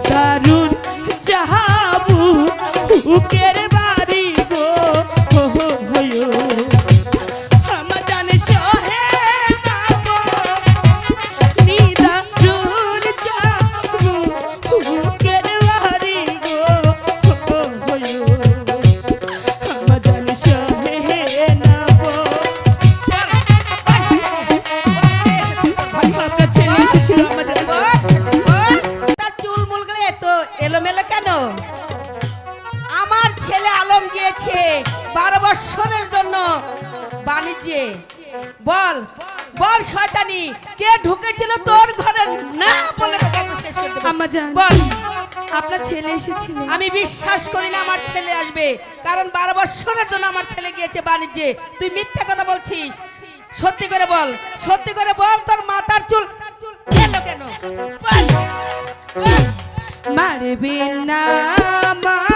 daru বারো জন্য বাণিজ্যে। বল বল শয়তানি কে ঢুকেছিল তোর ঘরে না বলে শেষ করে দেবো। আম্মা জান বল। আপনার ছেলে এসেছিল। আমি বিশ্বাস করি না আমার ছেলে আসবে কারণ বারো বৎসরের জন্য আমার ছেলে গিয়েছে বাণিজ্যে। তুই মিথ্যা কথা বলছিস। সত্যি করে বল সত্যি করে বল তোর মাথার চুল। কেন বল। মারবে না মারবে